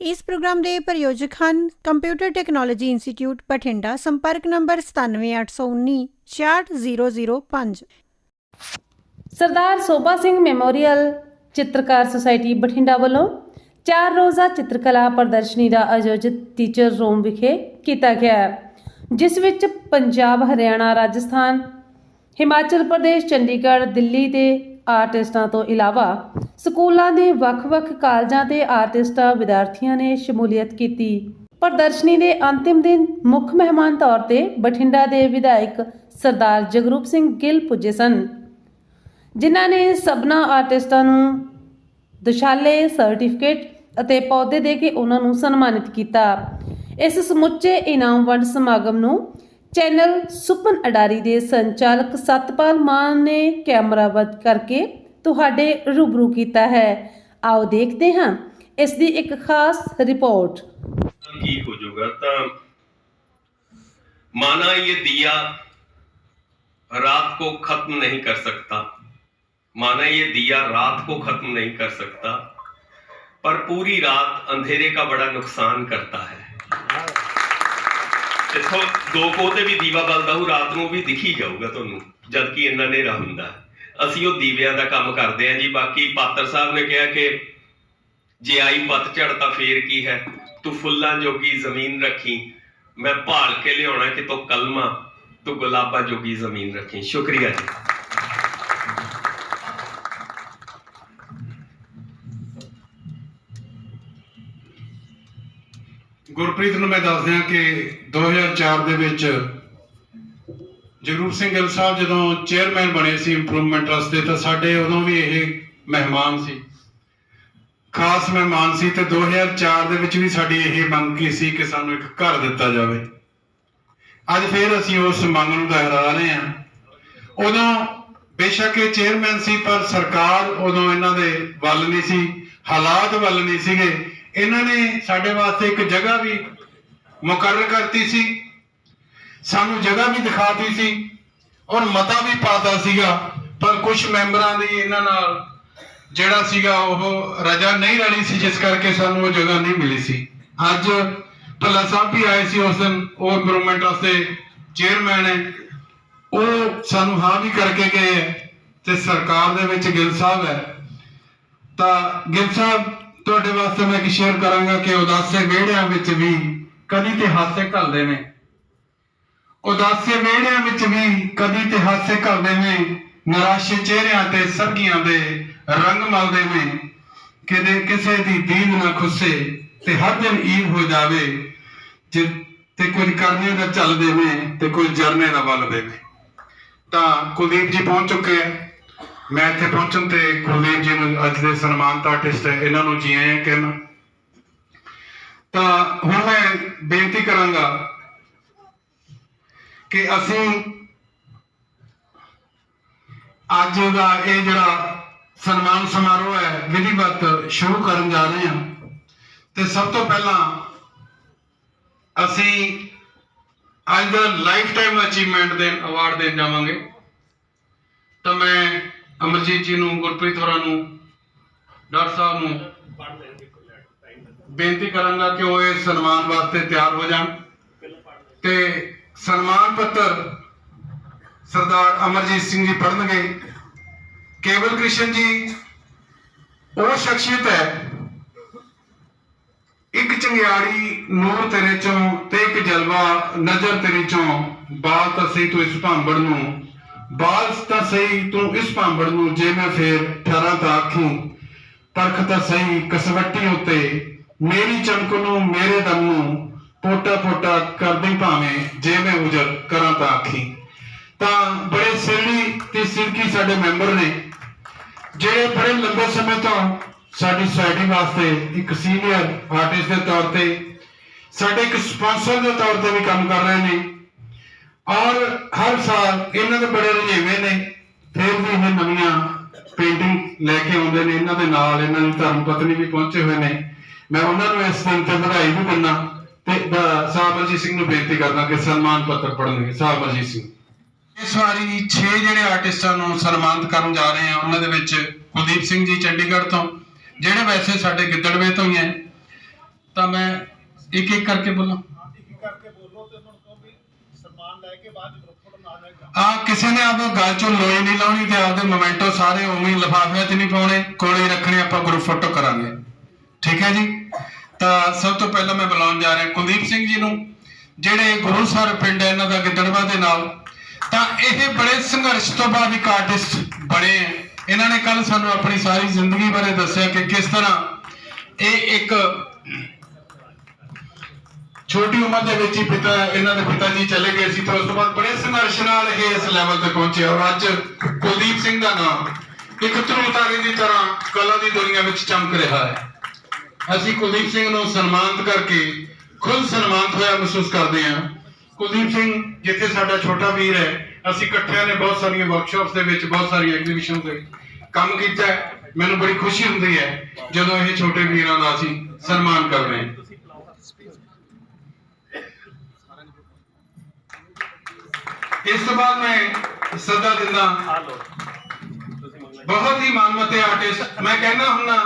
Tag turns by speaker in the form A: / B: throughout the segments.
A: ਇਸ ਪ੍ਰੋਗਰਾਮ ਦੇ ਪ੍ਰਯੋਜਕ ਹਨ ਕੰਪਿਊਟਰ ਟੈਕਨੋਲੋਜੀ ਇੰਸਟੀਚਿਊਟ ਬਠਿੰਡਾ, ਸੰਪਰਕ ਨੰਬਰ 97819 64005
B: ਸਰਦਾਰ ਸੋਭਾ ਸਿੰਘ ਮੈਮੋਰੀਅਲ ਚਿੱਤਰਕਾਰ ਸੁਸਾਇਟੀ ਬਠਿੰਡਾ ਵੱਲੋਂ ਚਾਰ ਰੋਜ਼ਾ ਚਿੱਤਰਕਲਾ ਪ੍ਰਦਰਸ਼ਨੀ ਦਾ ਆਯੋਜਿਤ ਟੀਚਰ ਰੂਮ ਵਿਖੇ ਕੀਤਾ ਗਿਆ ਹੈ। ਜਿਸ ਵਿੱਚ ਪੰਜਾਬ, ਹਰਿਆਣਾ, ਰਾਜਸਥਾਨ, ਹਿਮਾਚਲ ਪ੍ਰਦੇਸ਼, ਚੰਡੀਗੜ੍ਹ, ਦਿੱਲੀ ਦੇ ਆਰਟਿਸਟਾਂ ਤੋਂ ਇਲਾਵਾ ਸਕੂਲਾਂ ਦੇ ਵੱਖ-ਵੱਖ ਕਾਲਜਾਂ ਦੇ ਆਰਟਿਸਟਾਂ, ਵਿਦਿਆਰਥੀਆਂ ਨੇ ਸ਼ਮੂਲੀਅਤ ਕੀਤੀ। ਪ੍ਰਦਰਸ਼ਨੀ ਦੇ ਅੰਤਿਮ ਦਿਨ ਮੁੱਖ ਮਹਿਮਾਨ ਤੌਰ ਤੇ ਬਠਿੰਡਾ ਦੇ ਵਿਧਾਇਕ ਸਰਦਾਰ ਜਗਰੂਪ ਸਿੰਘ ਗਿੱਲ ਪੁੱਜੇ ਸਨ, ਜਿਨ੍ਹਾਂ ਨੇ ਸਭਨਾ ਆਰਟਿਸਟਾਂ ਨੂੰ ਦੁਸ਼ਾਲੇ ਸਰਟੀਫਿਕੇਟ ਅਤੇ ਪੌਦੇ ਦੇ ਕੇ ਉਹਨਾਂ ਨੂੰ ਸਨਮਾਨਿਤ ਕੀਤਾ। ਇਸ ਸਮੁੱਚੇ ਇਨਾਮ ਵੰਡ ਸਮਾਗਮ ਨੂੰ ਚੈਨਲ ਸੁਪਨ ਅਡਾਰੀ ਦੇ ਸੰਚਾਲਕ ਸਤਪਾਲ ਮਾਨ ਨੇ ਕੈਮਰਾਬੱਦ ਕਰਕੇ ਤੁਹਾਡੇ ਰੂਬਰੂ ਕੀਤਾ ਹੈ। ਆਓ ਦੇਖਦੇ ਹਾਂ ਇਸ ਦੀ ਇੱਕ ਖਾਸ ਰਿਪੋਰਟ।
C: ਕੀ ਹੋ ਜਾਊਗਾ? ਤਾਂ माना ये दिया रात को खत्म नहीं कर सकता माना ये दिया रात को खत्म नहीं कर सकता पर पूरी रात अंधेरे का बड़ा नुकसान करता है ਦੇਖੋ, ਦੋ ਕੋਤੇ ਵੀ ਦੀਵਾ ਬਲਦਾ ਹੋ ਰਾਤ ਨੂੰ ਵੀ ਦਿਖੀ ਜਾਊਗਾ ਤੁਹਾਨੂੰ ਜਦ ਕਿ ਇੰਨਾ ਹਨੇਰਾ ਹੁੰਦਾ। ਅਸੀਂ ਉਹ ਦੀਵਿਆਂ ਦਾ ਕੰਮ ਕਰਦੇ ਆਂ ਜੀ, ਬਾਕੀ ਪਾਤਰ ਸਾਹਿਬ ਨੇ ਕਿਹਾ ਕਿ ਜੇ ਆਈ ਪਤਝੜ ਤਾਂ ਫੇਰ ਕੀ ਹੈ? ਤੂੰ ਫੁੱਲਾਂ ਜੋਗੀ ਜ਼ਮੀਨ ਰੱਖੀ, ਮੈਂ ਭਾਲ ਕੇ ਲਿਆਉਣਾ ਕਿ ਤੂੰ ਕਲਮਾ, ਤੂੰ ਗੁਲਾਬਾਂ ਜੋਗੀ ਜ਼ਮੀਨ ਰੱਖੀ। ਸ਼ੁਕਰੀਆ ਜੀ।
D: ਗੁਰਪ੍ਰੀਤ ਨੂੰ ਮੈਂ ਦੱਸ ਦਿਆਂ ਕਿ 2004 ਦੇ ਵਿੱਚ ਜਗਰੂਪ ਸਿੰਘ ਗਿੱਲ ਸਾਹਿਬ ਜਦੋਂ ਚੇਅਰਮੈਨ ਬਣੇ ਸੀ ਇੰਪਰੂਵਮੈਂਟ ਵਾਸਤੇ, ਤਾਂ ਸਾਡੇ ਉਦੋਂ ਵੀ ਇਹ ਮਹਿਮਾਨ ਸੀ। ਖਾਸ ਮਹਿਮਾਨ ਸੀ ਤੇ 2004 ਦੇ ਵਿੱਚ ਵੀ ਸਾਡੀ ਇਹ ਮੰਗ ਕੀ ਸੀ ਕਿ ਸਾਨੂੰ ਇੱਕ ਘਰ ਦਿੱਤਾ ਜਾਵੇ। ਅੱਜ ਫੇਰ ਅਸੀਂ ਉਸ ਮੰਗ ਨੂੰ ਦੁਹਰਾ ਰਹੇ ਹਾਂ। ਉਦੋਂ ਬੇਸ਼ੱਕ ਇਹ ਚੇਅਰਮੈਨ ਸੀ, ਪਰ ਸਰਕਾਰ ਉਦੋਂ ਇਹਨਾਂ ਦੇ ਵੱਲ ਨਹੀਂ ਸੀ, ਹਾਲਾਤ ਵੱਲ ਨਹੀਂ ਸੀਗੇ। ਇਹਨਾਂ ਨੇ ਸਾਡੇ ਵਾਸਤੇ ਇੱਕ ਜਗ੍ਹਾ ਵੀ ਮੁਕਰਰ ਕਰਤੀ ਸੀ। ਸਾਨੂੰ ਜਗ੍ਹਾ ਵੀ ਦਿਖਾਤੀ ਸੀ ਔਰ ਮਤਾ ਵੀ ਪਾਤਾ ਸੀਗਾ, ਪਰ ਕੁਝ ਮੈਂਬਰਾਂ ਦੀ ਇਹਨਾਂ ਨਾਲ ਜਿਹੜਾ ਸੀਗਾ ਉਹ ਰਜਾ ਨਹੀਂ ਰਲੀ ਸੀ, ਜਿਸ ਕਰਕੇ ਸਾਨੂੰ ਉਹ ਜਗ੍ਹਾ ਨਹੀਂ ਮਿਲੀ ਸੀ। ਅੱਜ ਭੱਲਾ ਸਾਹਿਬ ਵੀ ਆਏ ਸੀ ਉਸ ਦਿਨ, ਉਹ ਇੰਪਰੂਵਮੈਂਟ ਵਾਸਤੇ ਚੇਅਰਮੈਨ ਹੈ। ਉਹ ਸਾਨੂੰ ਹਾਂ ਵੀ ਕਰਕੇ ਗਏ ਹੈ ਤੇ ਸਰਕਾਰ ਦੇ ਵਿੱਚ ਗਿੱਲ ਸਾਹਿਬ ਹੈ। ਤਾਂ ਗਿੱਲ ਸਾਹਿਬ ਤੁਹਾਡੇ ਵਾਸਤੇ ਮੈਂ ਕੀ ਸ਼ੇਅਰ ਕਰਾਂਗਾ ਕਿ ਉਦਾਸੇ ਵਿਹੜਿਆਂ ਵਿੱਚ ਵੀ ਕਦੀ ਤੇ ਹਾਸੇ ਘਲਦੇ ਨੇ। ਉਦਾਸੇ ਵਿਹੜਿਆਂ ਵਿੱਚ ਵੀ ਕਦੀ ਤੇ ਹਾਸੇ ਘਲਦੇ ਨੇ, ਨਿਰਾਸ਼ੇ ਚਿਹਰਿਆਂ ਤੇ ਸਰਗੀਆਂ ਦੇ ਰੰਗ ਮਲਦੇ ਨੇ। ਕਿਤੇ ਕਿਸੇ ਦੀ ਦੀਨ ਨਾ ਖੁੱਸੇ ਤੇ ਹਰ ਦਿਨ ਈਦ ਹੋ ਜਾਵੇ, ਜੇ ਤੇ ਕੁਝ ਕਰਨੇ ਦਾ ਚੱਲਦੇ ਨੇ ਤੇ ਕੁਝ ਜਰਨੇ ਦਾ ਵੱਲਦੇ ਨੇ। ਤਾਂ ਕੁਲਦੀਪ ਜੀ ਪਹੁੰਚ ਚੁੱਕੇ ਆ। ਮੈਂ ਇੱਥੇ ਪਹੁੰਚਣ ਤੇ ਕੁਲਦੀਪ ਜੀ ਨੂੰ ਅੱਜ ਦੇ ਸਨਮਾਨਿਤ ਆਰਟਿਸਟ ਹੈ ਇਹਨਾਂ ਨੂੰ ਜੀ ਆਇਆਂ ਕਹਿਣਾ। ਤਾਂ ਹੁਣ ਮੈਂ ਬੇਨਤੀ ਕਰਾਂਗਾ ਕਿ ਅਸੀਂ ਅੱਜ ਦਾ ਇਹ ਜਿਹੜਾ ਸਨਮਾਨ ਸਮਾਰੋਹ ਹੈ, ਵਿਧੀਵਤ ਸ਼ੁਰੂ ਕਰਨ ਜਾ ਰਹੇ ਹਾਂ। ਤੇ ਸਭ ਤੋਂ ਪਹਿਲਾਂ ਅਸੀਂ ਅੱਜ ਦਾ ਲਾਈਫ ਟਾਈਮ ਅਚੀਵਮੈਂਟ ਦੇ ਅਵਾਰਡ ਦੇਣ ਜਾਵਾਂਗੇ। ਤਾਂ ਮੈਂ ਅਮਰਜੀਤ ਜੀ ਨੂੰ, ਗੁਰਪ੍ਰੀਤ ਹੋਰਾਂ ਨੂੰ, ਡਾਕਟਰ ਸਾਹਿਬ ਨੂੰ ਬੇਨਤੀ ਕਰਾਂਗਾ ਕਿ ਉਹ ਇਹ ਸਨਮਾਨ ਵਾਸਤੇ ਤਿਆਰ ਹੋ ਜਾਣ ਤੇ ਸਨਮਾਨ ਪੱਤਰ ਸਰਦਾਰ ਅਮਰਜੀਤ ਸਿੰਘ ਜੀ ਪੜ੍ਹਨਗੇ। ਕੇਵਲ ਕ੍ਰਿਸ਼ਨ ਜੀ, ਉਹ ਸ਼ਖਸੀਅਤ ਹੈ। ਇੱਕ ਚੰਗਿਆੜੀ ਨੂਰ ਤੇਰੇ ਚੋਂ ਤੇ ਇੱਕ ਜਲਵਾ ਨਜ਼ਰ ਤੇਰੀ ਚੋਂ, ਬਾਤ ਅਸੀਂ ਤੂੰ ਇਸ ਭਾਂਬੜ ਨੂੰ ਬਾਲ ਤਾਂ ਸਹੀ ਤੂੰ ਇਸ ਭਾਂਬੜ ਨੂੰ ਜੇ ਮੈਂ ਫੇਰ ਠਰਾਂ ਤਾਂ ਆਖੀ ਪਰਖ ਤਾਂ ਸਹੀ ਕਸਵੱਟੀ ਉੱਤੇ, ਮੇਰੀ ਚਮਕ ਨੂੰ ਮੇਰੇ ਦਮ ਨੂੰ ਪੋਟਾ ਪੋਟਾ ਕਰਦੀ ਭਾਵੇਂ ਜੇ ਮੈਂ ਉਜਰ ਕਰਾਂ ਤਾਂ ਆਖੀ। ਤਾਂ ਬੜੇ ਸਿਰੜੀ ਤੇ ਸਿਰਕੀ ਸਾਡੇ ਮੈਂਬਰ ਨੇ, ਜਿਹੜੇ ਬੜੇ ਲੰਬੇ ਸਮੇਂ ਤੋਂ ਸਾਡੀ ਸੋਸਾਇਟੀ ਵਾਸਤੇ ਇੱਕ ਸੀਨੀਅਰ ਆਰਟਿਸਟ ਦੇ ਤੌਰ ਤੇ, ਸਾਡੇ ਇੱਕ ਸਪਾਂਸਰ ਦੇ ਤੌਰ ਤੇ ਵੀ ਕੰਮ ਕਰ ਰਹੇ ਨੇ ਔਰ ਹਰ ਸਾਲ ਇਹਨਾਂ ਦੇ ਬੜੇ ਰੁਝੇਵੇਂ ਨੇ। ਫਿਰ ਵੀ ਇਹ ਨਵੀਆਂ ਪੇਂਟਿੰਗ ਲੈ ਕੇ ਆਉਂਦੇ ਨੇ। ਇਹਨਾਂ ਦੇ ਨਾਲ ਇਹਨਾਂ ਦੀ ਧਰਮ ਪਤਨੀ ਵੀ ਪਹੁੰਚੇ ਹੋਏ ਨੇ। ਮੈਂ ਉਹਨਾਂ ਨੂੰ ਇਸ ਦਿਨ ਤੇ ਵਧਾਈ ਵੀ ਦਿੰਦਾ ਤੇ ਸਾਹਿਬ ਅਜੀਤ ਸਿੰਘ ਨੂੰ ਬੇਨਤੀ ਕਰਦਾ ਕਿ ਸਨਮਾਨ ਪੱਤਰ ਪੜ੍ਹਨਗੇ ਸਾਹਿਬ ਅਜੀਤ ਸਿੰਘ। ਇਸ ਵਾਰੀ 6 ਜਿਹੜੇ ਆਰਟਿਸਟਾਂ ਨੂੰ ਸਨਮਾਨਿਤ ਕਰਨ ਜਾ ਰਹੇ ਆ ਉਹਨਾਂ ਦੇ ਵਿੱਚ ਕੁਲਦੀਪ ਸਿੰਘ ਜੀ ਚੰਡੀਗੜ੍ਹ ਤੋਂ, ਜਿਹੜੇ ਵੈਸੇ ਸਾਡੇ ਗਿੱਦੜਵੇ ਤੋਂ ਹੀ ਹੈ। ਤਾਂ ਮੈਂ ਇੱਕ ਇੱਕ ਕਰਕੇ ਬੋਲਾਂ। ਆ ਕਿਸੇ ਨੇ ਆਪਦੇ ਗਲ ਚੋਂ ਲੋਈ ਨਹੀਂ ਲਾਉਣੀ ਤੇ ਆਪਦੇ ਮੋਮੈਂਟੋ ਸਾਰੇ ਉਵੇਂ ਹੀ 'ਚ ਨਹੀਂ ਪਾਉਣੇ, ਕੋਲੇ ਰੱਖਣੇ, ਆਪਾਂ ਗਰੁੱਪ ਫੋਟੋ ਕਰਾਂਗੇ। ਠੀਕ ਹੈ ਜੀ? ਤਾਂ ਸਭ ਤੋਂ ਪਹਿਲਾਂ ਮੈਂ ਬੁਲਾਉਣ ਜਾ ਰਿਹਾ ਕੁਲਦੀਪ ਸਿੰਘ ਜੀ ਨੂੰ, ਜਿਹੜੇ ਗੁਰੂ ਸਰ ਪਿੰਡ ਹੈ ਇਹਨਾਂ ਦਾ ਗਿੱਦੜਵਾ ਦੇ ਨਾਲ। ਤਾਂ ਇਹ ਬੜੇ ਸੰਘਰਸ਼ ਤੋਂ ਬਾਅਦ ਇੱਕ ਆਰਟਿਸਟ ਬਣੇ ਹੈ। ਇਹਨਾਂ ਨੇ ਕੱਲ ਸਾਨੂੰ ਆਪਣੀ ਸਾਰੀ ਜ਼ਿੰਦਗੀ ਬਾਰੇ ਦੱਸਿਆ ਕਿ ਕਿਸ ਤਰ੍ਹਾਂ ਇਹ ਇੱਕ ਛੋਟੀ ਉਮਰ ਦੇ ਵਿੱਚ ਹੀ ਪਿਤਾ, ਇਹਨਾਂ ਦੇ ਪਿਤਾ ਜੀ ਚਲੇ ਗਏ ਸੀ ਤੇ ਉਸ ਤੋਂ ਬਾਅਦ ਬੜੇ ਸੰਘਰਸ਼ ਨਾਲ ਇਹ ਇਸ ਲੈਵਲ ਤੇ ਪਹੁੰਚੇ ਔਰ ਅੱਜ ਕੁਲਦੀਪ ਸਿੰਘ ਦਾ ਨਾਮ ਇੱਕ ਧਰੁਵ ਦੀ ਤਰ੍ਹਾਂ ਕਲਾ ਦੀ ਦੁਨੀਆ ਵਿੱਚ ਚਮਕ ਰਿਹਾ ਹੈ। ਅਸੀਂ ਕੁਲਦੀਪ ਸਿੰਘ ਨੂੰ ਸਨਮਾਨਿਤ ਕਰਕੇ ਖੁਦ ਸਨਮਾਨਿਤ ਹੋਇਆ ਮਹਿਸੂਸ ਕਰਦੇ ਹਾਂ। ਕੁਲਦੀਪ ਸਿੰਘ ਜਿੱਥੇ ਸਾਡਾ ਛੋਟਾ ਵੀਰ ਹੈ, ਅਸੀਂ ਇਕੱਠਿਆਂ ਨੇ ਬਹੁਤ ਸਾਰੀਆਂ ਵਰਕਸ਼ਾਪਸ ਦੇ ਵਿੱਚ, ਬਹੁਤ ਸਾਰੀਆਂ ਐਗਜ਼ੀਬਿਸ਼ਨ ਦੇ ਕੰਮ ਕੀਤਾ ਮੈਨੂੰ ਬੜੀ ਖੁਸ਼ੀ ਹੁੰਦੀ ਹੈ ਜਦੋਂ ਇਹ ਛੋਟੇ ਵੀਰਾਂ ਦਾ ਅਸੀਂ ਸਨਮਾਨ ਕਰਦੇ ਹਾਂ। ਇਸ ਤੋਂ ਬਾਅਦ ਮੈਂ ਸੱਦਾ ਦਿੰਦਾ ਬਹੁਤ ਹੀ ਮਾਨਮਤੇ ਆਰਟਿਸਟ ਮੈਂ ਕਹਿੰਦਾ ਹੁੰਨਾ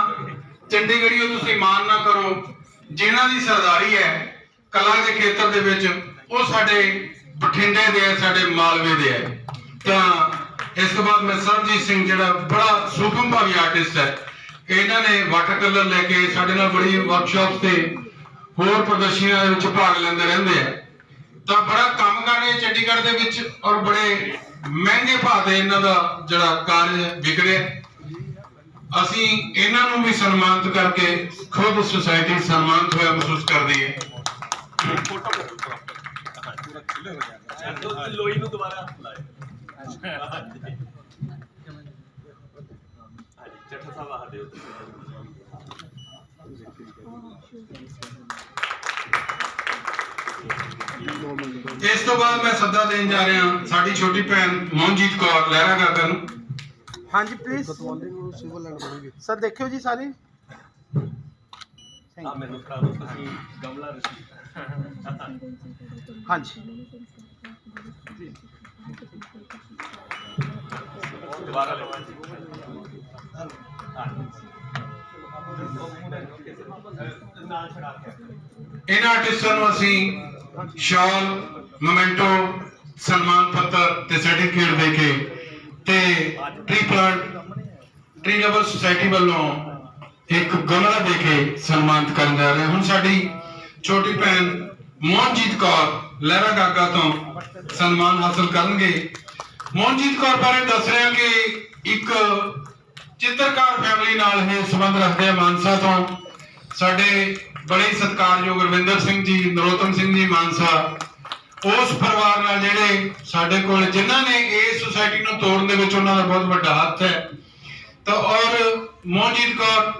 D: ਚੰਡੀਗੜ੍ਹੀਓ ਤੁਸੀਂ ਮਾਨ ਨਾ ਕਰੋ। ਜਿਨ੍ਹਾਂ ਦੀ ਸਰਦਾਰੀ ਹੈ ਕਲਾ ਦੇ ਖੇਤਰ ਦੇ ਵਿੱਚ ਉਹ ਸਾਡੇ ਬਠਿੰਡੇ ਦੇ ਹੈ ਸਾਡੇ ਮਾਲਵੇ ਦੇ ਹੈ। ਤਾਂ ਇਸ ਤੋਂ ਬਾਅਦ ਮੈਂ ਸਰਬਜੀਤ ਸਿੰਘ ਜਿਹੜਾ ਬੜਾ ਸੂਖਮ ਭਾਵੀ ਆਰਟਿਸਟ ਹੈ ਇਹਨਾਂ ਨੇ ਵਾਟਰ ਕਲਰ ਲੈ ਕੇ ਸਾਡੇ ਨਾਲ ਬੜੀ ਵਰਕਸ਼ਾਪਸ ਤੇ ਹੋਰ ਪ੍ਰਦਰਸ਼ਨੀਆਂ ਦੇ ਵਿੱਚ ਭਾਗ ਲੈਂਦੇ ਰਹਿੰਦੇ ਆ। ਤਾਂ ਬੜਾ ਕੰਮ ਕਰ ਰਹੇ ਚੰਡੀਗੜ੍ਹ ਦੇ ਵਿੱਚ ਔਰ ਬੜੇ ਮਹਿੰਗੇ ਭਾਅ ਦੇ ਇਹਨਾਂ ਦਾ ਜਿਹੜਾ ਕਾਰਜ ਵਿਕ ਰਿਹਾ ਅਸੀਂ ਇਹਨਾਂ ਨੂੰ ਵੀ ਸਨਮਾਨਿਤ ਕਰਕੇ ਖੁਦ ਸੁਸਾਇਟੀ ਸਨਮਾਨਿਤ ਹੋਇਆ ਮਹਿਸੂਸ ਕਰਦੀ ਹੈ।
E: ਲੋਈ ਨੂੰ ਦੁਬਾਰਾ ਲਾਏ ਚੱਠਾ ਸਾਹਿਬ ਆ ਦਿਓ
D: ਇਸ ਤੋਂ ਬਾਅਦ ਮੈਂ ਸੱਦਾ ਦੇਣ ਜਾ ਰਿਹਾ ਸਾਡੀ ਛੋਟੀ ਭੈਣ ਮੋਹਨਜੀਤ ਕੌਰ ਲਹਿਰਾ ਗਾਗਾ ਨੂੰ।
F: ਹਾਂਜੀ ਪਲੀਜ਼ ਸਰ ਦੇਖਿਓ ਜੀ ਸਾਰੇ।
E: ਆ ਮੈਨੂੰ ਕਰਾ ਦਿਓ ਤੁਸੀਂ ਗਮਲਾ ਰਸੀ
F: ਹਾਂਜੀ।
E: ਦੁਬਾਰਾ ਲਓ ਨਾਲ ਛੜਾ ਕੇ
D: ਇਹਨਾਂ ਆਰਟਿਸਟਾਂ ਨੂੰ ਅਸੀਂ ਸ਼ਾਲ, ਮੋਮੈਂਟੋ, ਸਨਮਾਨ ਪੱਤਰ ਤੇ ਸਰਟੀਫਿਕੇਟ ਦੇ ਕੇ ਤੇ tree plant tree lover society ਵੱਲੋਂ ਇੱਕ ਗਮਲਾ ਦੇ ਕੇ ਸਨਮਾਨਿਤ ਕਰਨ ਜਾ ਰਹੇ ਹੁਣ ਸਾਡੀ ਛੋਟੀ ਭੈਣ ਮੋਹਨਜੀਤ ਕੌਰ, ਲਹਿਰਾ ਗਾਗਾ ਤੋਂ ਸਨਮਾਨ ਹਾਸਲ ਕਰਨਗੇ। ਮੋਹਨਜੀਤ ਕੌਰ ਬਾਰੇ ਦੱਸ ਰਿਹਾ ਕਿ ਇੱਕ ਚਿੱਤਰਕਾਰ ਫੈਮਿਲੀ ਨਾਲ ਇਹ ਸੰਬੰਧ ਰੱਖਦੇ ਆ ਮਾਨਸਾ ਤੋਂ। ਸਾਡੇ ਬੜੇ ਸਤਿਕਾਰਯੋਗ ਰਵਿੰਦਰ ਸਿੰਘ ਜੀ ਨਰੋਤਮ ਸਿੰਘ ਜੀ ਮਾਨਸਾ। ਉਸ ਪਰਿਵਾਰ ਨਾਲ ਜਿਹੜੇ ਸਾਡੇ ਕੋਲ ਜਿਨ੍ਹਾਂ ਨੇ ਇਸ ਸੁਸਾਇਟੀ ਨੂੰ ਤੋੜਨ ਦੇ ਵਿੱਚ ਉਹਨਾਂ ਦਾ ਬਹੁਤ ਵੱਡਾ ਹੱਥ ਹੈ। ਤਾਂ ਔਰ ਮੋਹਨਜੀਤ ਕੌਰ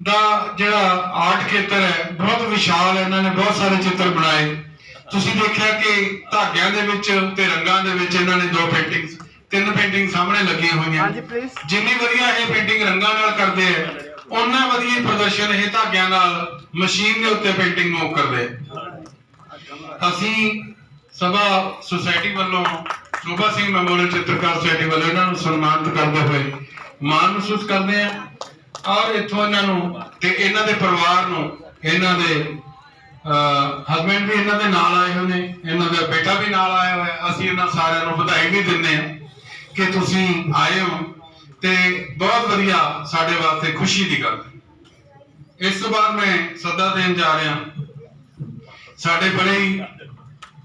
D: ਦਾ ਜਿਹੜਾ ਆਰਟ ਖੇਤਰ ਹੈ ਬਹੁਤ ਵਿਸ਼ਾਲ ਹੈ। ਇਹਨਾਂ ਨੇ ਬਹੁਤ ਸਾਰੇ ਚਿੱਤਰ ਬਣਾਏ। ਤੁਸੀਂ ਦੇਖਿਆ ਕਿ ਧਾਗਿਆਂ ਦੇ ਵਿੱਚ ਤੇ ਰੰਗਾਂ ਦੇ ਵਿੱਚ ਇਹਨਾਂ ਨੇ ਦੋ ਪੇਂਟਿੰਗਸ ਤਿੰਨ ਪੇਂਟਿੰਗ ਸਾਹਮਣੇ ਲੱਗੀਆਂ ਹੋਈਆਂ। ਜਿੰਨੀ ਵਧੀਆ ਇਹ ਪੇਂਟਿੰਗ ਰੰਗਾਂ ਨਾਲ ਕਰਦੇ ਆ ਉਹਨਾਂ ਵਧੀਆ ਪ੍ਰਦਰਸ਼ਨ ਇਹ ਧਾਗਿਆਂ ਨਾਲ ਮਸ਼ੀਨ ਦੇ ਉੱਤੇ ਪੇਂਟਿੰਗ ਨੂੰ ਕਰਦੇ। ਅਸੀਂ ਸਭਾ ਸੁਸਾਇਟੀ ਵੱਲੋਂ, ਸ਼ੋਭਾ ਸਿੰਘ ਮੈਮੋਰੀਅਲ ਚਿੱਤਰਕਾਰ ਸੁਸਾਇਟੀ ਵੱਲੋਂ ਇਹਨਾਂ ਨੂੰ ਸਨਮਾਨਿਤ ਕਰਦੇ ਹੋਏ ਮਾਣ ਮਹਿਸੂਸ ਕਰਦੇ ਆ ਔਰ ਇੱਥੋਂ ਇਹਨਾਂ ਨੂੰ ਤੇ ਇਹਨਾਂ ਦੇ ਪਰਿਵਾਰ ਨੂੰ, ਇਹਨਾਂ ਦੇ ਹਸਬੰਡ ਵੀ ਇਹਨਾਂ ਦੇ ਨਾਲ ਆਏ ਹੋਏ ਨੇ, ਇਹਨਾਂ ਦਾ ਬੇਟਾ ਵੀ ਨਾਲ ਆਇਆ ਹੋਇਆ। ਅਸੀਂ ਇਹਨਾਂ ਸਾਰਿਆਂ ਨੂੰ ਵਧਾਈ ਵੀ ਦਿੰਦੇ ਹਾਂ ਕਿ ਤੁਸੀਂ ਆਏ ਹੋ। ਤੇ ਬਹੁਤ ਵਧੀਆ ਸਾਡੇ ਵਾਸਤੇ ਖੁਸ਼ੀ ਦੀ ਗੱਲ। ਇਸ ਤੋਂ ਬਾਅਦ ਮੈਂ ਸੱਦਾ ਦੇਣ ਜਾ ਰਿਹਾ। ਸਾਡੇ ਬੜੇ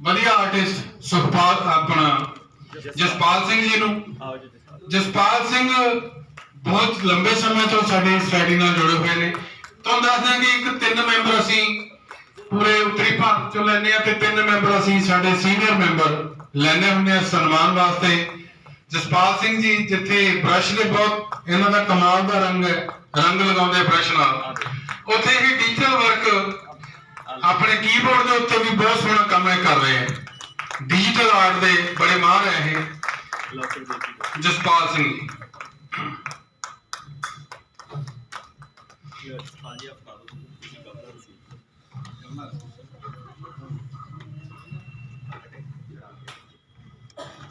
D: ਵਧੀਆ ਆਰਟਿਸਟ ਸੁਖਪਾਲ, ਆਪਣਾ ਜਸਪਾਲ ਸਿੰਘ ਜੀ ਨੂੰ। ਜਸਪਾਲ ਸਿੰਘ ਬਹੁਤ ਲੰਬੇ ਸਮੇਂ ਤੋਂ ਸਾਡੀ ਸਟੱਡੀ ਨਾਲ ਜੁੜੇ ਹੋਏ ਨੇ। ਤੁਹਾਨੂੰ ਦੱਸ ਕਿ ਇੱਕ ਤਿੰਨ ਮੈਂਬਰ ਅਸੀਂ ਪੂਰੇ ਉੱਤਰੀ ਭਾਰਤ ਚੋਂ ਲੈਨੇ ਆ ਤੇ ਤਿੰਨ ਮੈਂਬਰ ਅਸੀਂ ਸਾਡੇ ਸੀਨੀਅਰ ਮੈਂਬਰ ਲੈਨੇ ਹੁੰਦੇ ਆ ਸਨਮਾਨ ਵਾਸਤੇ। ਜਸਪਾਲ ਸਿੰਘ ਜੀ, ਜਿੱਥੇ ਬ੍ਰਸ਼ ਦੇ ਬਹੁਤ ਇਹਨਾਂ ਦਾ ਕਮਾਲ ਦਾ ਰੰਗ ਹੈ, ਰੰਗ ਲਗਾਉਂਦੇ ਬ੍ਰਸ਼ ਨਾਲ। ਉੱਥੇ ਹੀ ਡਿਜੀਟਲ ਵਰਕ ਆਪਣੇ ਕੀਬੋਰਡ ਦੇ ਉੱਤੇ ਵੀ ਬਹੁਤ ਸੋਹਣਾ ਕੰਮ ਕਰ ਰਹੇ ਹੈ। ਡਿਜੀਟਲ ਆਰਟ ਦੇ ਬੜੇ ਮਾਹਰ ਹੈ ਇਹ। ਜਸਪਾਲ ਸਿੰਘ ਜੀ।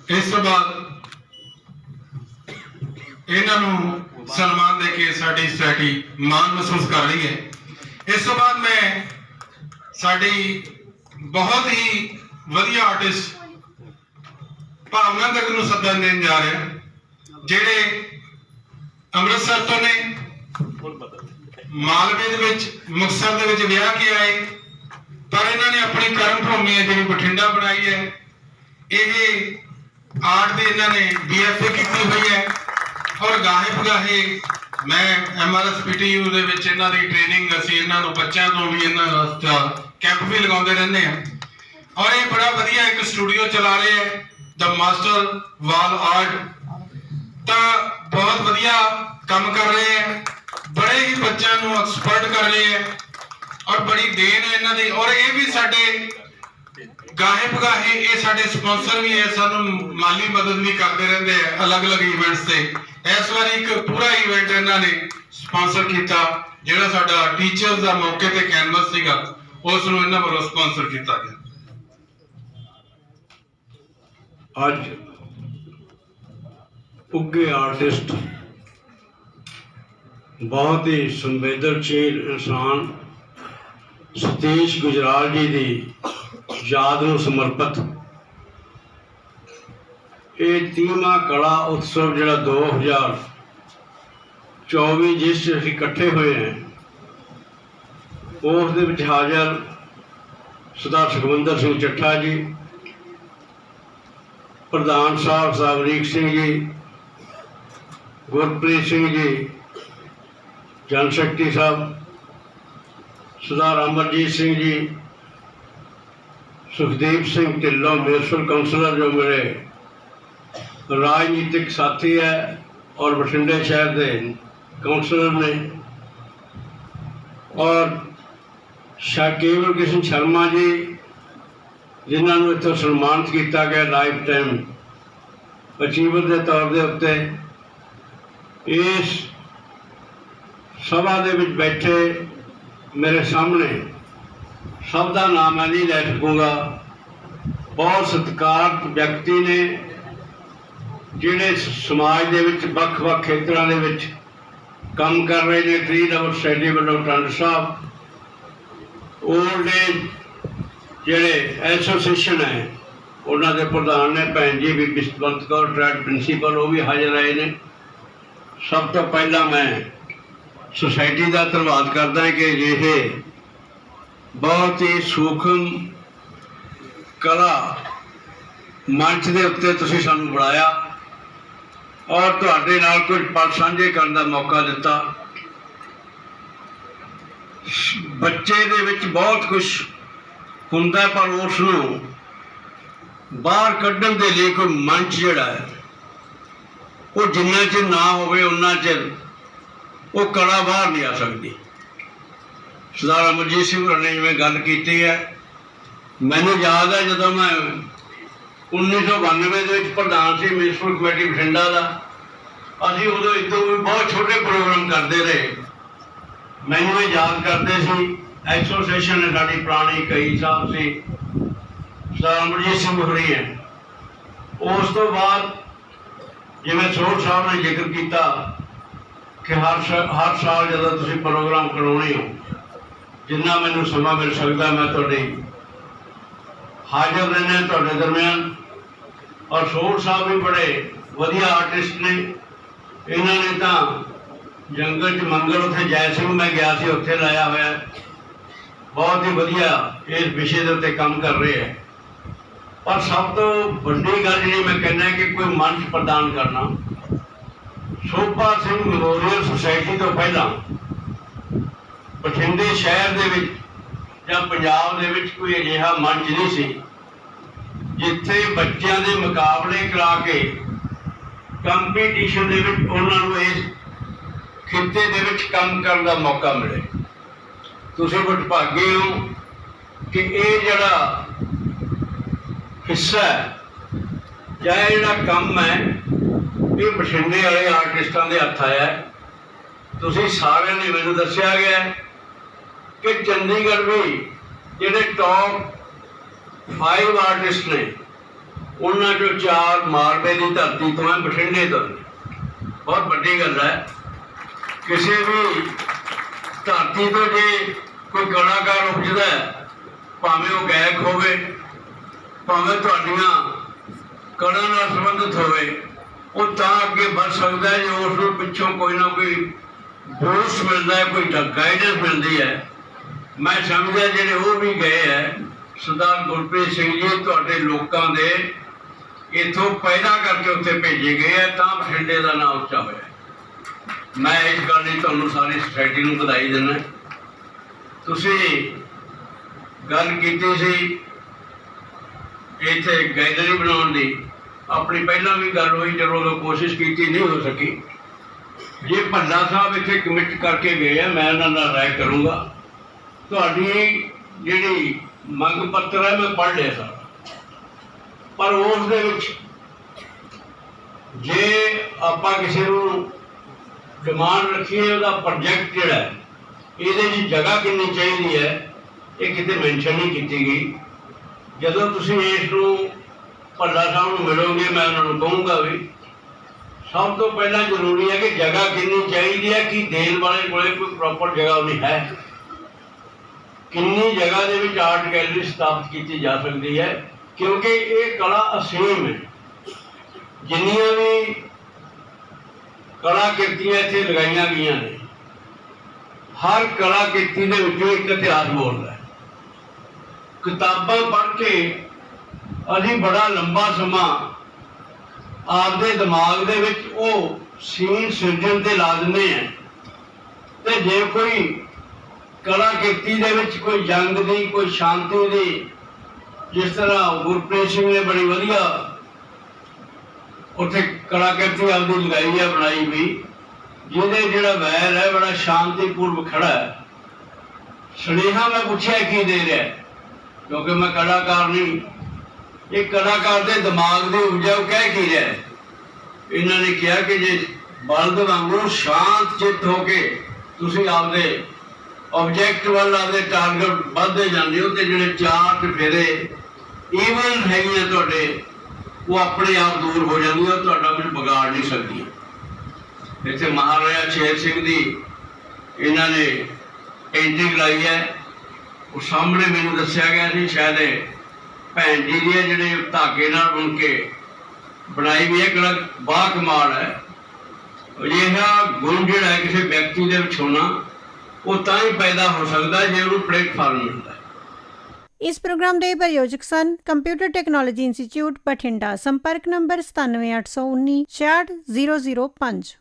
D: ਇਸ ਤੋਂ ਬਾਅਦ ਇਹਨਾਂ ਨੂੰ ਸਨਮਾਨ ਦੇ ਕੇ ਸਾਡੀ ਸੋਸਾਇਟੀ ਮਾਣ ਮਹਿਸੂਸ ਕਰ ਰਹੀ ਹੈ। ਇਸ ਤੋਂ ਬਾਅਦ ਮੈਂ ਸਾਡੀ ਬਹੁਤ ਹੀ ਵਧੀਆ ਆਰਟਿਸਟ ਭਾਵਨਾ ਤੱਕ ਨੂੰ ਸੱਦਾ ਦੇਣ ਜਾ ਰਿਹਾ ਜਿਹੜੇ ਅੰਮ੍ਰਿਤਸਰ ਤੋਂ ਨੇ, ਮਾਲਵੇ ਦੇ ਵਿੱਚ, ਮੁਕਤਸਰ ਦੇ ਵਿੱਚ ਵਿਆਹ ਕੇ ਆਏ। ਪਰ ਇਹਨਾਂ ਨੇ ਆਪਣੀ ਕਰਮ ਭੂਮੀ ਹੈ, ਜਿਹੜੀ ਬਠਿੰਡਾ ਬਣਾਈ ਹੈ। ਇਹ ਆਰਟ ਦੇ ਇਹਨਾਂ ਨੇ ਬੀਐਫਏ ਕੀਤੀ ਹੋਈ ਹੈ। ਔਰ ਗਾਹੇ ਬਗਾਹੇ ਮੈਂ ਐਮਆਰਐਸ ਪੀਟੀਯੂ ਦੇ ਵਿੱਚ ਇਹਨਾਂ ਦੀ ਟ੍ਰੇਨਿੰਗ ਅਸੀਂ ਇਹਨਾਂ ਨੂੰ ਬੱਚਿਆਂ ਤੋਂ ਵੀ ਇਹਨਾਂ ਦਾ ਕੈਂਪ ਵੀ ਲਗਾਉਂਦੇ ਰਹਿੰਦੇ ਆ ਔਰ ਇਹ ਬੜਾ ਵਧੀਆ ਇੱਕ ਸਟੂਡੀਓ ਚਲਾ ਰਹੇ ਹੈ ਦ ਮਾਸਟਰ ਵਾਲ ਆਰਟ ਤਾਂ ਬਹੁਤ ਵਧੀਆ ਕੰਮ ਕਰ ਰਹੇ ਹੈ, ਬੜੇ ਹੀ ਬੱਚਿਆਂ ਨੂੰ ਐਕਸਪਰਟ ਕਰ ਰਹੇ ਹੈ, ਔਰ ਬੜੀ ਦੇਣ ਹੈ ਇਹਨਾਂ ਦੀ। ਔਰ ਇਹ ਵੀ ਸਾਡੇ ਗਾਹੇ ਬਗਾਹੇ ਇਹ ਸਾਡੇ ਸਪਾਂਸਰ ਵੀ ਹੈ, ਸਾਨੂੰ ਮਾਲੀ ਮਦਦ ਵੀ ਕਰਦੇ ਰਹਿੰਦੇ ਆ ਅਲੱਗ-ਅਲੱਗ ਇਵੈਂਟਸ ਤੇ। ਇਸ ਵਾਰੀ ਇੱਕ ਪੂਰਾ ਇਵੈਂਟ ਇਹਨਾਂ ਨੇ ਸਪਾਂਸਰ ਕੀਤਾ, ਜਿਹੜਾ ਸਾਡਾ ਟੀਚਰਸ ਦਾ ਮੌਕੇ ਤੇ ਕੈਨਵਸ ਸੀਗਾ ਉਸ ਨੂੰ ਇਹਨਾਂ ਵੱਲੋਂ ਸਪਾਂਸਰ ਕੀਤਾ ਗਿਆ।
G: ਅੱਜ ਉੱਗੇ ਆਰਟਿਸਟ ਬਹੁਤ ਹੀ ਸੰਵੇਦਨਸ਼ੀਲ ਇਨਸਾਨ, ਸਤੇਸ਼ ਗੁਜਰਾਲ ਜੀ ਦੀ ਯਾਦ ਨੂੰ ਸਮਰਪਿਤ ਇਹ ਤੀਮਾ ਕਲਾ ਉਤਸਵ ਜਿਹੜਾ 2024 ਜਿਸ 'ਚ ਅਸੀਂ ਇਕੱਠੇ ਹੋਏ ਹਾਂ, ਉਸ ਦੇ ਵਿੱਚ ਹਾਜ਼ਰ ਸਰਦਾਰ ਸੁਖਵਿੰਦਰ ਸਿੰਘ ਚੱਠਾ ਜੀ, ਪ੍ਰਧਾਨ ਸਾਹਿਬ ਸਾਵਰੀਕ ਸਿੰਘ ਜੀ, ਗੁਰਪ੍ਰੀਤ ਸਿੰਘ ਜੀ, ਜਨ ਸ਼ਕਤੀ ਸਾਹਿਬ, ਸਰਦਾਰ ਅਮਰਜੀਤ ਸਿੰਘ ਜੀ, ਸੁਖਦੇਵ ਸਿੰਘ ਢਿੱਲੋਂ ਮਿਊਨਿਸਪਲ ਕਾਉਂਸਲਰ ਜੋ ਮੇਰੇ ਰਾਜਨੀਤਿਕ ਸਾਥੀ ਹੈ ਔਰ ਬਠਿੰਡੇ ਸ਼ਹਿਰ ਦੇ ਕਾਉਂਸਲਰ ਨੇ। ਔਰ ਸ਼ਾਕੇਵਲ ਕਿਸ਼ਨ ਸ਼ਰਮਾ ਜੀ, ਜਿਨ੍ਹਾਂ ਨੂੰ ਇੱਥੋਂ ਸਨਮਾਨਿਤ ਕੀਤਾ ਗਿਆ ਲਾਈਫ ਟਾਈਮ ਅਚੀਵਰ ਦੇ ਤੌਰ ਦੇ ਉੱਤੇ, ਇਸ ਸਭਾ ਦੇ ਵਿੱਚ ਬੈਠੇ ਮੇਰੇ ਸਾਹਮਣੇ ਸਭ ਦਾ ਨਾਮ ਮੈਂ ਨਹੀਂ ਲੈ ਸਕੂੰਗਾ। ਬਹੁਤ ਸਤਿਕਾਰਤ ਵਿਅਕਤੀ ਨੇ ਜਿਹੜੇ ਸਮਾਜ ਦੇ ਵਿੱਚ ਵੱਖ-ਵੱਖ ਖੇਤਰਾਂ ਦੇ ਵਿੱਚ ਕੰਮ ਕਰ ਰਹੇ ਨੇ ਟ੍ਰੀ ਨੰਬਰ ਸੋਸਾਇਟੀ ਵੱਲੋਂ ਟੰਡ ਸਾਹਿਬ ਓਲਡ ਏਜ ਜਿਹੜੇ ਐਸੋਸੀਏਸ਼ਨ ਹੈ, ਉਹਨਾਂ ਦੇ ਪ੍ਰਧਾਨ ਨੇ, ਭੈਣ ਜੀ ਵੀ ਬਿਸਵੰਤ ਕੌਰ ਟਰੈਕ ਪ੍ਰਿੰਸੀਪਲ ਉਹ ਵੀ ਹਾਜ਼ਰ ਆਏ ਨੇ। ਸਭ ਤੋਂ ਪਹਿਲਾਂ ਮੈਂ ਸੁਸਾਇਟੀ ਦਾ ਧੰਨਵਾਦ ਕਰਦਾ ਕਿ ਇਹ ਬਹੁਤ ਹੀ ਸੂਖਮ ਕਲਾ ਮੰਚ ਦੇ ਉੱਤੇ ਤੁਸੀਂ ਸਾਨੂੰ ਬੁਲਾਇਆ। ਔਰ ਤੁਹਾਡੇ ਨਾਲ ਕੁਝ ਪਲ ਸਾਂਝੇ ਕਰਨ ਦਾ ਮੌਕਾ ਦਿੱਤਾ। ਬੱਚੇ ਦੇ ਵਿੱਚ ਬਹੁਤ ਕੁਝ ਹੁੰਦਾ ਪਰ ਉਸ ਨੂੰ ਬਾਹਰ ਕੱਢਣ ਦੇ ਲਈ ਕੋਈ ਮੰਚ ਜਿਹੜਾ ਹੈ, ਉਹ ਜਿੰਨਾ ਚਿਰ ਨਾ ਹੋਵੇ ਉਹਨਾਂ ਚਿਰ ਉਹ ਕਲਾ ਬਾਹਰ ਨਹੀਂ ਆ ਸਕਦੀ। ਸਰਦਾਰ ਅਮਰਜੀਤ ਸਿੰਘ ਹੋਰਾਂ ਨੇ ਜਿਵੇਂ ਗੱਲ ਕੀਤੀ ਹੈ, ਮੈਨੂੰ ਯਾਦ ਹੈ ਜਦੋਂ ਮੈਂ 1992 ਦੇ ਵਿੱਚ ਪ੍ਰਧਾਨ ਸੀ ਮਿਊਨਿਸਪਲ ਕਮੇਟੀ ਬਠਿੰਡਾ ਦਾ। ਅਸੀਂ ਉਦੋਂ ਇਦੋਂ ਵੀ ਬਹੁਤ ਛੋਟੇ ਪ੍ਰੋਗਰਾਮ ਕਰਦੇ ਰਹੇ। ਮੈਨੂੰ ਇਹ ਯਾਦ ਕਰਦੇ ਸੀ ਐਸੋਸੀਏਸ਼ਨ ਸਾਡੀ ਪੁਰਾਣੀ ਕਈ ਸਾਹਿਬ ਸੀ ਸਰਦਾਰ ਅਮਰਜੀਤ ਸਿੰਘ ਹੋਰੀ ਹੈ। ਉਸ ਤੋਂ ਬਾਅਦ ਜਿਵੇਂ ਸੋਢ ਸਾਹਿਬ ਨੇ ਜ਼ਿਕਰ ਕੀਤਾ ਕਿ ਹਰ ਸ- ਹਰ ਸਾਲ ਜਦੋਂ ਤੁਸੀਂ ਪ੍ਰੋਗਰਾਮ ਕਰਾਉਣੇ ਹੋ, ਜਿੰਨਾ ਮੈਨੂੰ ਸਮਾਂ ਮਿਲ ਸਕਦਾ, ਮੈਂ ਤੁਹਾਡੀ ਹਾਜ਼ਰ ਰਹਿਣਾ ਤੁਹਾਡੇ ਦਰਮਿਆਨ। ਔਰ ਸੋਢ ਸਾਹਿਬ ਵੀ ਬੜੇ ਵਧੀਆ ਆਰਟਿਸਟ ਨੇ। ਇਹਨਾਂ ਨੇ ਤਾਂ ਜੰਗਲ ਚ ਮੰਗਲ ਉੱਥੇ ਜੈ ਸਿੰਘ ਮੈਂ ਗਿਆ ਸੀ, ਉੱਥੇ ਲਾਇਆ ਹੋਇਆ। ਬਹੁਤ ਹੀ ਵਧੀਆ ਇਸ ਵਿਸ਼ੇ ਦੇ ਉੱਤੇ ਕੰਮ ਕਰ ਰਹੇ ਹੈ। ਪਰ ਸਭ ਤੋਂ ਵੱਡੀ ਗੱਲ ਜਿਹੜੀ ਮੈਂ ਕਹਿੰਦਾ ਕਿ ਕੋਈ ਮੰਚ ਪ੍ਰਦਾਨ ਕਰਨਾ। ਸੋਭਾ ਸਿੰਘ ਮੈਮੋਰੀਅਲ ਸੁਸਾਇਟੀ ਤੋਂ ਪਹਿਲਾਂ ਬਠਿੰਡੇ ਸ਼ਹਿਰ ਦੇ ਵਿੱਚ ਜਾਂ ਪੰਜਾਬ ਦੇ ਵਿੱਚ ਕੋਈ ਅਜਿਹਾ ਮੰਚ ਨਹੀਂ ਸੀ, ਜਿੱਥੇ ਬੱਚਿਆਂ ਦੇ ਮੁਕਾਬਲੇ ਕਰਾ ਕੇ ਕੰਪੀਟੀਸ਼ਨ ਦੇ ਵਿੱਚ ਉਹਨਾਂ ਨੂੰ ਇਸ ਖਿੱਤੇ ਦੇ ਵਿੱਚ ਕੰਮ ਕਰਨ ਦਾ ਮੌਕਾ ਮਿਲੇ। ਤੁਸੀਂ ਵਡਭਾਗੇ ਹੋ ਕਿ ਇਹ ਜਿਹੜਾ ਹਿੱਸਾ ਹੈ, ਜਾਂ ਇਹ ਜਿਹੜਾ ਕੰਮ ਹੈ, ਇਹ ਬਠਿੰਡੇ ਵਾਲੇ ਆਰਟਿਸਟਾਂ ਦੇ ਹੱਥ ਆਇਆ ਤੁਸੀਂ ਸਾਰਿਆਂ ਨੇ ਮੈਨੂੰ ਦੱਸਿਆ ਗਿਆ ਕਿ ਚੰਡੀਗੜ੍ਹ ਵੀ ਜਿਹੜੇ ਟੌਪ 5 ਆਰਟਿਸਟ ਨੇ, ਉਹਨਾਂ ਚੋਂ ਚਾਰ ਮਾਲਵੇ ਦੀ ਧਰਤੀ ਤੋਂ ਹੈ, ਬਠਿੰਡੇ ਤੋਂ ਬਹੁਤ ਵੱਡੀ ਗੱਲ ਹੈ। ਕਿਸੇ ਵੀ ਧਰਤੀ ਤੋਂ ਜੇ ਕੋਈ ਕਲਾਕਾਰ ਉੱਪਜਦਾ ਹੈ, ਭਾਵੇਂ ਉਹ ਗਾਇਕ ਹੋਵੇ, ਭਾਵੇਂ ਤੁਹਾਡੀਆਂ ਕਲਾ ਨਾਲ ਸੰਬੰਧਿਤ ਹੋਵੇ, ਉਹ ਤਾਂ ਅੱਗੇ ਵੱਧ ਸਕਦਾ ਹੈ, ਜੇ ਉਸ ਨੂੰ ਪਿੱਛੋਂ ਕੋਈ ਨਾ ਕੋਈ ਬੂਸਟ ਮਿਲਦਾ ਹੈ, ਕੋਈ ਗਾਈਡੈਂਸ ਮਿਲਦੀ ਹੈ। ਮੈਂ ਸਮਝਦਾ ਜਿਹੜੇ ਉਹ ਵੀ ਗਏ ਹੈ, ਸਰਦਾਰ ਗੁਰਪ੍ਰੀਤ ਸਿੰਘ ਜੀ, ਤੁਹਾਡੇ ਲੋਕਾਂ ਦੇ ਇਥੋਂ ਪੈਦਾ ਕਰਕੇ ਉੱਥੇ ਭੇਜੇ ਗਏ ਹੈ, ਤਾਂ ਬਠਿੰਡੇ ਦਾ ਨਾਮ ਉੱਚਾ ਹੋਇਆ ਮੈਂ ਇਸ ਗੱਲ ਲਈ ਤੁਹਾਨੂੰ ਸਾਰੀ ਸੋਸਾਇਟੀ ਨੂੰ ਵਧਾਈ ਦਿੰਦਾ ਤੁਸੀਂ ਗੱਲ ਕੀਤੀ ਸੀ ਇੱਥੇ ਗੈਲਰੀ ਬਣਾਉਣ ਦੀ, ਆਪਣੀ ਪਹਿਲਾਂ ਵੀ ਗੱਲ ਹੋਈ, ਜਦੋਂ ਉਹ ਕੋਸ਼ਿਸ਼ ਕੀਤੀ, ਨਹੀਂ ਹੋ ਸਕੀ। ਜੇ ਭੱਲਾ ਸਾਹਿਬ ਇੱਥੇ ਕਮਿਟ ਕਰਕੇ ਗਏ ਆ ਮੈਂ ਉਹਨਾਂ ਨਾਲ ਰਾਏ ਕਰੂੰਗਾ। ਤੁਹਾਡੀ ਜਿਹੜੀ ਮੰਗ ਪੱਤਰ ਹੈ ਮੈਂ ਪੜ੍ਹ ਲਿਆ ਸਾਰਾ। ਪਰ ਉਸ ਦੇ ਵਿੱਚ ਜੇ ਆਪਾਂ ਕਿਸੇ ਨੂੰ ਡਿਮਾਂਡ ਰੱਖੀਏ ਉਹਦਾ ਪ੍ਰੋਜੈਕਟ ਜਿਹੜਾ ਹੈ, ਇਹਦੇ ਵਿੱਚ ਜਗ੍ਹਾ ਕਿੰਨੀ ਚਾਹੀਦੀ ਹੈ ਇਹ ਕਿਤੇ ਮੈਂਸ਼ਨ ਨਹੀਂ ਕੀਤੀ ਗਈ। ਜਦੋਂ ਤੁਸੀਂ ਇਸ ਨੂੰ ਭੱਲਾ ਸਾਹਿਬ ਨੂੰ ਮਿਲੋਗੇ ਮੈਂ ਉਹਨਾਂ ਨੂੰ ਕਹੂੰਗਾ ਵੀ ਸਭ ਤੋਂ ਪਹਿਲਾਂ ਜ਼ਰੂਰੀ ਹੈ ਕਿ ਜਗ੍ਹਾ ਕਿੰਨੀ ਚਾਹੀਦੀ ਹੈ ਕਿ ਦੇਣ ਵਾਲੇ ਕੋਲੇ ਕੋਈ ਪ੍ਰੋਪਰ ਜਗ੍ਹਾ ਨਹੀਂ ਹੈ। ਕਿੰਨੀ ਜਗ੍ਹਾ ਦੇ ਵਿੱਚ ਆਰਟ ਗੈਲਰੀ ਸਥਾਪਿਤ ਕੀਤੀ ਜਾ ਸਕਦੀ ਹੈ, ਕਿਉਂਕਿ ਇਹ ਕਲਾ ਅਸੀਮ ਹੈ। ਜਿੰਨੀਆਂ ਵੀ ਕਲਾ ਕਿਰਤੀਆਂ ਇੱਥੇ ਲਗਾਈਆਂ ਗਈਆਂ ਨੇ, ਹਰ ਕਲਾ ਕਿਰਤੀ ਦੇ ਵਿੱਚੋਂ ਇੱਕ ਇਤਿਹਾਸ ਬੋਲਦਾ ਹੈ। ਕਿਤਾਬਾਂ ਪੜ੍ਹ ਕੇ ਅਸੀਂ ਬੜਾ ਲੰਬਾ ਸਮਾਂ ਆਪਦੇ ਦਿਮਾਗ ਦੇ ਵਿੱਚ ਉਹ ਸੀਨ ਸਿਰਜਣ ਤੇ ਲਾ ਦਿੰਦੇ ਆ ਤੇ ਜੇ ਕੋਈ ਕਲਾ ਦੇ ਵਿੱਚ ਕੋਈ ਜੰਗ ਦੀ, ਕੋਈ ਸ਼ਾਂਤੀ ਦੀ, ਜਿਸ ਤਰ੍ਹਾਂ ਗੁਰਪ੍ਰੀਤ ਸਿੰਘ ਨੇ ਬੜੀ ਵਧੀਆ ਉੱਥੇ ਕਲਾ ਆਪਦੀ ਲਗਾਈ ਹੈ ਬਣਾਈ ਵੀ। ਜਿਹਦੇ ਜਿਹੜਾ ਵੈਰ ਹੈ, ਬੜਾ ਸ਼ਾਂਤੀਪੂਰਵਕ ਖੜਾ ਹੈ। ਸੁਨੇਹਾ ਮੈਂ ਪੁੱਛਿਆ, ਕੀ ਦੇ ਰਿਹਾ ਕਿਉਂਕਿ ਮੈਂ ਕਲਾਕਾਰ ਨਹੀਂ। ਇਹ ਕਲਾਕਾਰ ਦੇ ਦਿਮਾਗ ਦੀ ਊਰਜਾ ਉਹ ਕਹਿ ਕੀ ਰਿਹਾ ਇਹਨਾਂ ਨੇ ਕਿਹਾ ਕਿ ਜੇ ਬਲਦ ਵਾਂਗੂ ਸ਼ਾਂਤ ਚਿੱਤ ਹੋ ਕੇ ਤੁਸੀਂ ਆਪਦੇ ਆਬਜੈਕਟ ਵੱਲ ਆਪਦੇ ਟਾਰਗੇਟ ਵੱਧਦੇ ਜਾਂਦੇ ਹੋ ਤੇ ਜਿਹੜੇ ਚਾਰ ਚਫੇਰੇ ਈਵਨ ਹੈਗੀਆਂ ਤੁਹਾਡੇ, ਉਹ ਆਪਣੇ ਆਪ ਦੂਰ ਹੋ ਜਾਂਦੀਆਂ ਤੁਹਾਡਾ ਕੁਝ ਵਿਗਾੜ ਨਹੀਂ ਸਕਦੀਆਂ ਇੱਥੇ ਮਹਾਰਾਜਾ ਸ਼ੇਰ ਸਿੰਘ ਦੀ ਇਹਨਾਂ ਨੇ ਪੇਂਟਿੰਗ ਲਾਈ ਹੈ। ਉਹ ਸਾਹਮਣੇ ਮੈਨੂੰ ਦੱਸਿਆ ਗਿਆ ਸੀ, ਸ਼ਾਇਦ ਇਹ ਭੈਣ ਜੀ ਦੇ ਜਿਹੜੇ ਧਾਗੇ ਨਾਲ ਬੁਣ ਕੇ ਬਣਾਈ ਵੀ ਹੈ ਕਿਹੜਾ ਕਮਾਲ ਹੈ। ਅਜਿਹਾ ਗੁਣ ਜਿਹੜਾ ਕਿਸੇ ਵਿਅਕਤੀ ਦੇ ਵਿੱਚ ਹੋਣਾ ਉਹ ਤਾਂ ਹੀ ਪੈਦਾ ਹੋ ਸਕਦਾ ਜੇ ਉਹਨੂੰ ਪਲੇਟਫਾਰਮ ਮਿਲਦਾ।
A: ਇਸ ਪ੍ਰੋਗਰਾਮ ਦੇ ਪ੍ਰਯੋਜਕ ਸਨ ਕੰਪਿਊਟਰ ਟੈਕਨੋਲੋਜੀ ਇੰਸਟੀਚਿਊਟ ਬਠਿੰਡਾ। ਸੰਪਰਕ ਨੰਬਰ 97819 66005